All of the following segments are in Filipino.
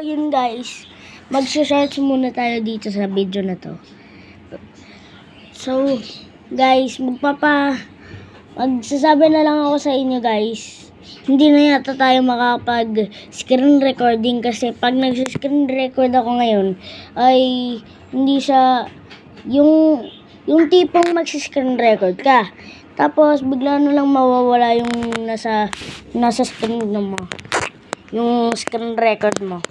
yun guys, mag-shorts muna tayo dito sa video na to. So, guys, magpapa... Magsasabi na lang ako sa inyo guys. Hindi na yata tayo makapag screen recording kasi pag nag-screen record ako ngayon ay hindi siya yung yung tipong mag-screen record ka. Tapos bigla na lang mawawala yung nasa nasa screen mo. Yung screen record mo.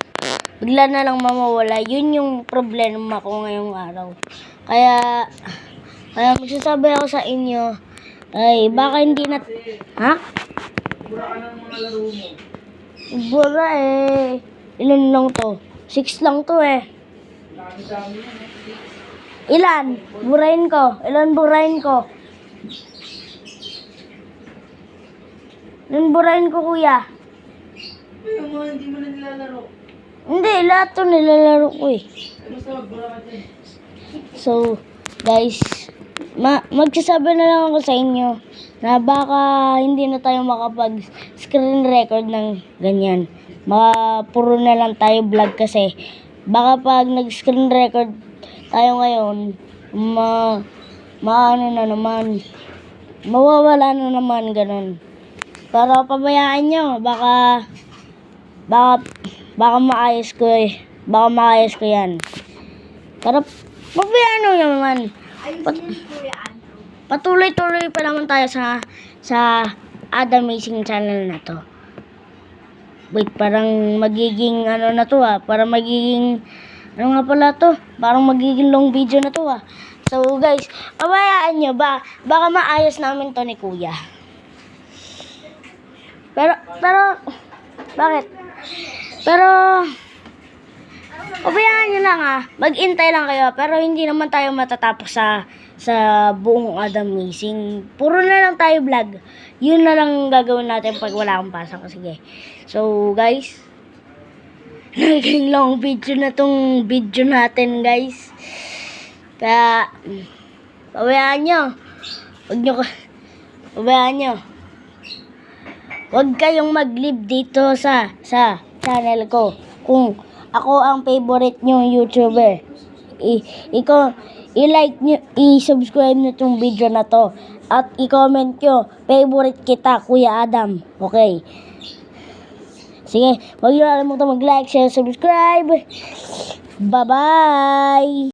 Bigla na lang mawawala. Yun yung problema ko ngayong araw. Kaya kaya magsasabi ako sa inyo ay baka hindi na ha? Bura eh. Ilan lang to? Six lang to eh. Ilan? Burahin ko. Ilan burahin ko? Ilan burahin ko kuya? Yung mga hindi mo na nilalaro. Hindi, lahat to nilalaro ko eh. So, guys, ma magsasabi na lang ako sa inyo na baka hindi na tayo makapag screen record ng ganyan. Baka puro na lang tayo vlog kasi baka pag nag-screen record tayo ngayon, ma maano na naman, mawawala na naman ganun. Pero pabayaan nyo, baka baka baka maayos ko eh. Baka maayos ko yan. Pero pabayaan nyo naman. Pat- patuloy-tuloy pa naman tayo sa sa Adam Amazing channel na to. Wait, parang magiging ano na to ah. Parang magiging ano nga pala to? Parang magiging long video na to ah. So guys, pabayaan nyo ba? Baka maayos namin to ni Kuya. Pero, pero, bakit? Pero, pabayaan nyo lang ah. Mag-intay lang kayo. Pero hindi naman tayo matatapos sa sa buong Adam Missing. Puro na lang tayo vlog. Yun na lang gagawin natin pag wala akong pasok. Sige. So, guys. Naging long video na tong video natin, guys. Kaya, pabayaan nyo. Huwag nyo, pabayaan nyo. Huwag kayong mag-leave dito sa sa channel ko. Kung ako ang favorite nyo YouTuber. I, iko, i-like nyo, i-subscribe nyo tong video na to. At i-comment nyo, favorite kita, Kuya Adam. Okay. Sige, huwag nyo kalimutan mag-like, share, subscribe. Bye-bye!